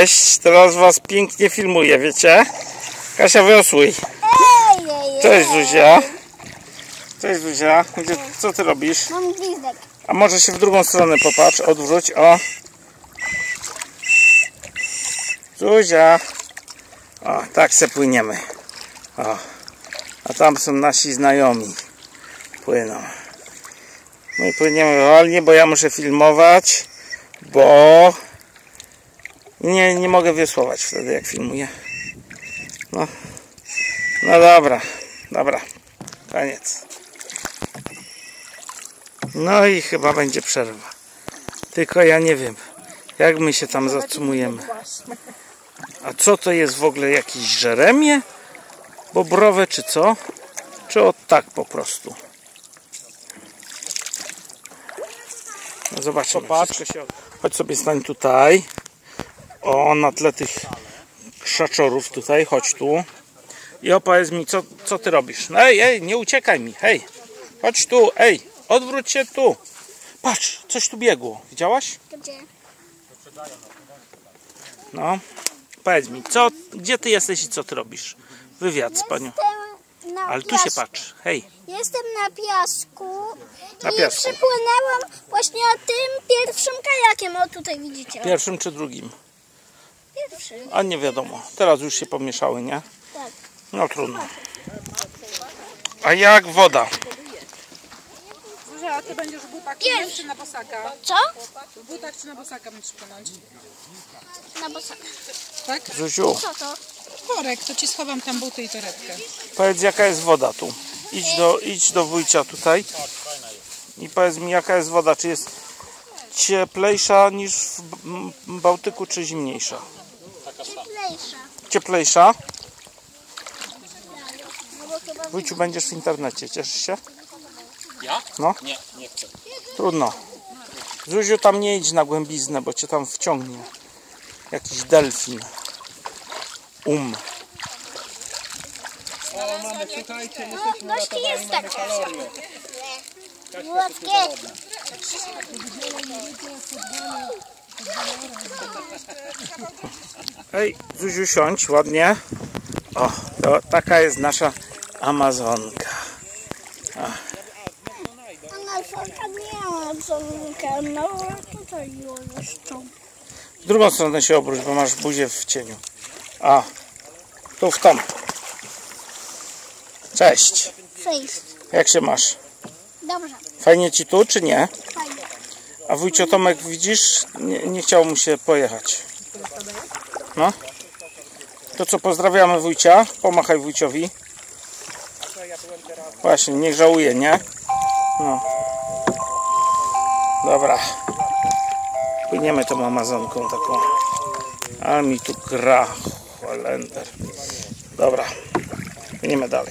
Cześć, teraz was pięknie filmuję, wiecie? Kasia Wiosłuj. Cześć Zuzia. Cześć Zuzia. Gdzie, co ty robisz? Mam gwizdek. A może się w drugą stronę popatrz, odwróć, o. Zuzia. O, tak se płyniemy. O. A tam są nasi znajomi. Płyną. My płyniemy wolnie, bo ja muszę filmować, bo nie, nie mogę wiosłować wtedy jak filmuję. No. No dobra, dobra. Koniec. No i chyba będzie przerwa. Tylko ja nie wiem, jak my się tam zatrzymujemy. A co to jest w ogóle jakieś żeremie? Bobrowe czy co? Czy od tak po prostu? No zobaczmy. Popatrz. Chodź sobie stań tutaj. O, na tle tych krzaczorów tutaj. Chodź tu. I opowiedz mi, co, co ty robisz. No ej, ej, nie uciekaj mi. Hej, chodź tu, ej, odwróć się tu. Patrz, coś tu biegło. Widziałaś? Gdzie? No. Powiedz mi, co, gdzie ty jesteś i co ty robisz? Wywiad z panią. Ale tu się patrz. Hej, Jestem na piasku Na i piasku. przypłynęłam właśnie tym pierwszym kajakiem. O tutaj widzicie. pierwszym czy drugim? Pierwszy. A nie wiadomo. Teraz już się pomieszały, nie? Tak. No trudno. A jak woda? Zuzia, a ty będziesz w butach płynąć czy na bosaka? Co? W butach czy na bosaka będziesz płynąć? Na bosaka. Tak? Zuziu, Co to? Worek, to ci schowam tam buty i torebkę. powiedz jaka jest woda tu. Idź do, idź do wujcia tutaj. I powiedz mi jaka jest woda. Czy jest cieplejsza niż w Bałtyku, czy zimniejsza? Cieplejsza. Cieplejsza? No Wujciu, będziesz w internecie. Cieszysz się? Ja? No. Nie, nie chcę. Trudno. Zuziu, tam nie idź na głębiznę, bo cię tam wciągnie. Jakiś delfin. Um. O, mamy, słuchajcie, No, jesteśmy gości jest tak. Włoskie. Ej, Zuziu, siądź ładnie. O, to taka jest nasza Amazonka. Amazonka nie Amazonka. No tutaj jest to. W drugą stronę się obróć, bo masz buzię w cieniu. A, tu w tą. Cześć. Cześć. Jak się masz? Dobrze. Fajnie ci tu, czy nie? Fajnie. A wujcio Tomek, widzisz, nie, nie chciał mu się pojechać. No. To co, pozdrawiamy wujcia. Pomachaj wujciowi. Właśnie, niech żałuje, nie? No. Dobra. Płyniemy tą Amazonką taką. A mi tu gra Holender. Dobra. Płyniemy dalej.